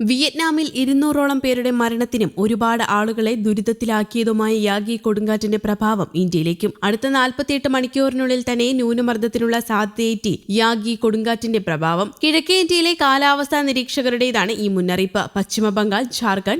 വിയറ്റ്നാമിൽ ഇരുന്നൂറോളം പേരുടെ മരണത്തിനും ഒരുപാട് ആളുകളെ ദുരിതത്തിലാക്കിയതുമായ യാഗി കൊടുങ്കാറ്റിന്റെ പ്രഭാവം ഇന്ത്യയിലേക്കും. അടുത്ത നാൽപ്പത്തിയെട്ട് മണിക്കൂറിനുള്ളിൽ തന്നെ ന്യൂനമർദ്ദത്തിനുള്ള സാധ്യതയേറ്റി യാഗി കൊടുങ്കാറ്റിന്റെ പ്രഭാവം. കിഴക്കേ ഇന്ത്യയിലെ കാലാവസ്ഥാ നിരീക്ഷകരുടേതാണ് ഈ മുന്നറിയിപ്പ്. പശ്ചിമ ബംഗാൾ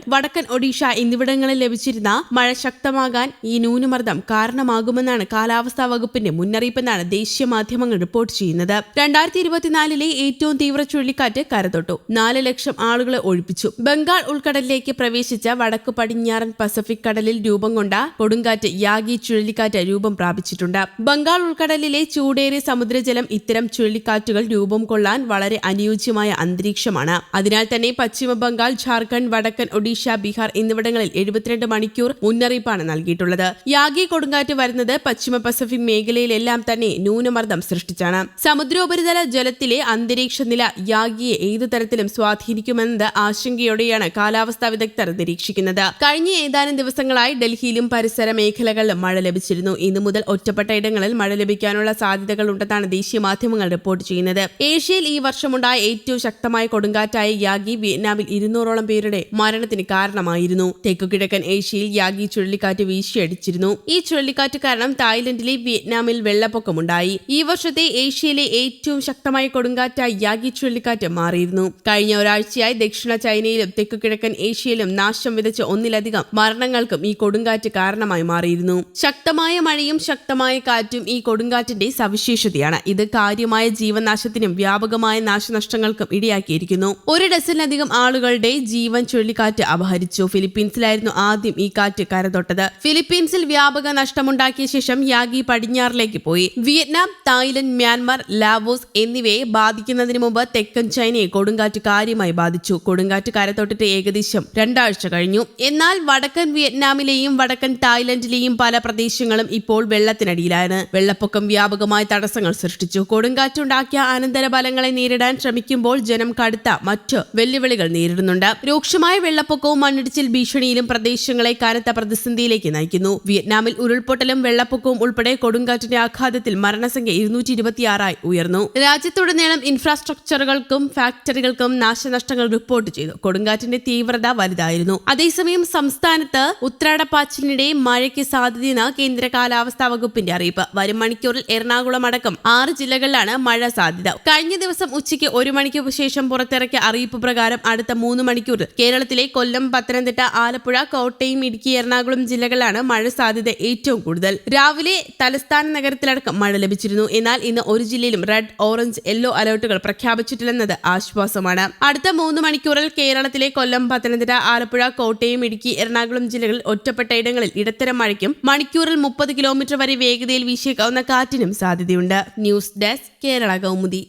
വടക്കൻ ഒഡീഷ എന്നിവിടങ്ങളിൽ ലഭിച്ചിരുന്ന മഴ ശക്തമാകാൻ ഈ ന്യൂനമർദ്ദം കാരണമാകുമെന്നാണ് കാലാവസ്ഥാ വകുപ്പിന്റെ മുന്നറിയിപ്പെന്നാണ് ദേശീയ മാധ്യമങ്ങൾ റിപ്പോർട്ട് ചെയ്യുന്നത്. രണ്ടായിരത്തി ഇരുപത്തിനാലിലെ ഏറ്റവും തീവ്ര ചുഴലിക്കാറ്റ് കരതൊട്ടു. നാല് ലക്ഷം ആളുകളെ ഒഴിപ്പിച്ചു. ബംഗാൾ ഉൾക്കടലിലേക്ക് പ്രവേശിച്ച വടക്കു പടിഞ്ഞാറൻ പസഫിക് കടലിൽ രൂപം കൊണ്ട കൊടുങ്കാറ്റ് യാഗി ചുഴലിക്കാറ്റ് രൂപം പ്രാപിച്ചിട്ടുണ്ട്. ബംഗാൾ ഉൾക്കടലിലെ ചൂടേറിയ സമുദ്രജലം ഇത്തരം ചുഴലിക്കാറ്റുകൾ രൂപം കൊള്ളാൻ വളരെ അനുയോജ്യമായ അന്തരീക്ഷമാണ്. അതിനാൽ തന്നെ പശ്ചിമ ബംഗാൾ ജാർഖണ്ഡ് വടക്കൻ ഒഡീഷ ബീഹാർ എന്നിവിടങ്ങളിൽ എഴുപത്തിരണ്ട് മണിക്കൂർ മുന്നറിയിപ്പാണ് നൽകിയിട്ടുള്ളത്. യാഗി കൊടുങ്കാറ്റ് വരുന്നത് പശ്ചിമ പസഫിക് മേഖലയിലെല്ലാം തന്നെ ന്യൂനമർദ്ദം സൃഷ്ടിച്ചാണ്. സമുദ്രോപരിതല ജലത്തിലെ അന്തരീക്ഷ നില യാഗിയെ ഏതു തരത്തിലും സ്വാധീനിക്കുമെന്നത് ആശങ്കയോടെയാണ് കാലാവസ്ഥാ വിദഗ്ധർ നിരീക്ഷിക്കുന്നത്. കഴിഞ്ഞ ഏതാനും ദിവസങ്ങളായി ഡൽഹിയിലും പരിസര മേഖലകളിലും മഴ ലഭിച്ചിരുന്നു. ഇന്നു മുതൽ ഒറ്റപ്പെട്ട ഇടങ്ങളിൽ മഴ ലഭിക്കാനുള്ള സാധ്യതകൾ ഉണ്ടെന്നാണ് ദേശീയ മാധ്യമങ്ങൾ റിപ്പോർട്ട് ചെയ്യുന്നത്. ഏഷ്യയിൽ ഈ വർഷമുണ്ടായ ഏറ്റവും ശക്തമായ കൊടുങ്കാറ്റായ യാഗി വിയറ്റ്നാമിൽ ഇരുന്നൂറോളം പേരുടെ മരണത്തിന് കാരണമായിരുന്നു. തെക്കുകിഴക്കൻ ഏഷ്യയിൽ യാഗി ചുഴലിക്കാറ്റ് വീശിയടിച്ചിരുന്നു. ഈ ചുഴലിക്കാറ്റ് കാരണം തായ്ലൻഡിലെ വിയറ്റ്നാമിൽ വെള്ളപ്പൊക്കമുണ്ടായി. ഈ വർഷത്തെ ഏഷ്യയിലെ ഏറ്റവും ശക്തമായ കൊടുങ്കാറ്റായി യാഗി ചുഴലിക്കാറ്റ് മാറിയിരുന്നു. കഴിഞ്ഞ ഒരാഴ്ചയായി ദക്ഷിണ ചൈനയിലും തെക്കു കിഴക്കൻ ഏഷ്യയിലും നാശം വിതച്ച ഒന്നിലധികം മരണങ്ങൾക്കും ഈ കൊടുങ്കാറ്റ് കാരണമായി മാറിയിരുന്നു. ശക്തമായ മഴയും ശക്തമായ കാറ്റും ഈ കൊടുങ്കാറ്റിന്റെ സവിശേഷതയാണ്. ഇത് കാര്യമായ ജീവനാശത്തിനും വ്യാപകമായ നാശനഷ്ടങ്ങൾക്കും ഇടയാക്കിയിരിക്കുന്നു. ഒരു ഡസനിലധികം ആളുകളുടെ ജീവൻ ചുഴലിക്കാറ്റ് അപഹരിച്ചു. ഫിലിപ്പീൻസിലായിരുന്നു ആദ്യം ഈ കാറ്റ് കരതൊട്ടത്. ഫിലിപ്പീൻസിൽ വ്യാപക നഷ്ടമുണ്ടാക്കിയ ശേഷം യാഗി പടിഞ്ഞാറിലേക്ക് പോയി. വിയറ്റ്നാം തായ്ലൻഡ് മ്യാൻമാർ ലാവോസ് എന്നിവയെ ബാധിക്കുന്നതിന് മുമ്പ് തെക്കൻ ചൈനയെ കൊടുങ്കാറ്റ് കാര്യമായി ബാധിച്ചു. കൊടുങ്കാറ്റ് കരതൊട്ടിട്ട് ഏകദേശം രണ്ടാഴ്ച കഴിഞ്ഞു. എന്നാൽ വടക്കൻ വിയറ്റ്നാമിലെയും വടക്കൻ തായ്ലൻഡിലെയും പല പ്രദേശങ്ങളും ഇപ്പോൾ വെള്ളത്തിനടിയിലാണ്. വെള്ളപ്പൊക്കം വ്യാപകമായ തടസ്സങ്ങൾ സൃഷ്ടിച്ചു. കൊടുങ്കാറ്റുണ്ടാക്കിയ അനന്തരഫലങ്ങളെ നേരിടാൻ ശ്രമിക്കുമ്പോൾ ജനം കടുത്ത മറ്റ് വെല്ലുവിളികൾ നേരിടുന്നുണ്ട്. രൂക്ഷമായ വെള്ളപ്പൊക്കവും മണ്ണിടിച്ചിൽ ഭീഷണിയിലും പ്രദേശങ്ങളെ കനത്ത പ്രതിസന്ധിയിലേക്ക് നയിക്കുന്നു. വിയറ്റ്നാമിൽ ഉരുൾപൊട്ടലും വെള്ളപ്പൊക്കവും ഉൾപ്പെടെ കൊടുങ്കാറ്റിന്റെ ആഘാതത്തിൽ മരണസംഖ്യ ഇരുന്നൂറ്റി ഇരുപത്തിയാറായി ഉയർന്നു. രാജ്യത്തുടനീളം ഇൻഫ്രാസ്ട്രക്ചറുകൾക്കും ഫാക്ടറികൾക്കും നാശനഷ്ടങ്ങൾ റിപ്പോർട്ട് ചെയ്തു. കൊടുങ്കാറ്റിന്റെ തീവ്രത വലുതായിരുന്നു. അതേസമയം സംസ്ഥാനത്ത് ഉത്രാടപ്പാച്ചിലിനിടെ മഴയ്ക്ക് സാധ്യതയെന്ന് കേന്ദ്ര കാലാവസ്ഥാ വകുപ്പിന്റെ അറിയിപ്പ്. വരും മണിക്കൂറിൽ എറണാകുളം അടക്കം ആറ് ജില്ലകളിലാണ് മഴ സാധ്യത. കഴിഞ്ഞ ദിവസം ഉച്ചയ്ക്ക് ഒരു മണിക്കൂർ ശേഷം പുറത്തിറക്കിയ അറിയിപ്പ് പ്രകാരം അടുത്ത മൂന്ന് മണിക്കൂറിൽ കേരളത്തിലെ കൊല്ലം പത്തനംതിട്ട ആലപ്പുഴ കോട്ടയം ഇടുക്കി എറണാകുളം ജില്ലകളിലാണ് മഴ സാധ്യത ഏറ്റവും കൂടുതൽ. രാവിലെ തലസ്ഥാന നഗരത്തിലടക്കം മഴ ലഭിച്ചിരുന്നു. എന്നാൽ ഇന്ന് ഒരു ജില്ലയിലും റെഡ് ഓറഞ്ച് യെല്ലോ അലർട്ടുകൾ പ്രഖ്യാപിച്ചിട്ടില്ലെന്നത് ആശ്വാസമാണ്. അടുത്ത മൂന്ന് മണിക്കൂറിൽ കേരളത്തിലെ കൊല്ലം പത്തനംതിട്ട ആലപ്പുഴ കോട്ടയം ഇടുക്കി എറണാകുളം ജില്ലകളിൽ ഒറ്റപ്പെട്ട ഇടങ്ങളിൽ ഇടത്തരം മഴയ്ക്കും മണിക്കൂറിൽ മുപ്പത് കിലോമീറ്റർ വരെ വേഗതയിൽ വീശിയേക്കാവുന്ന കാറ്റിനും സാധ്യതയുണ്ട്. News desk Kerala Kaumudi.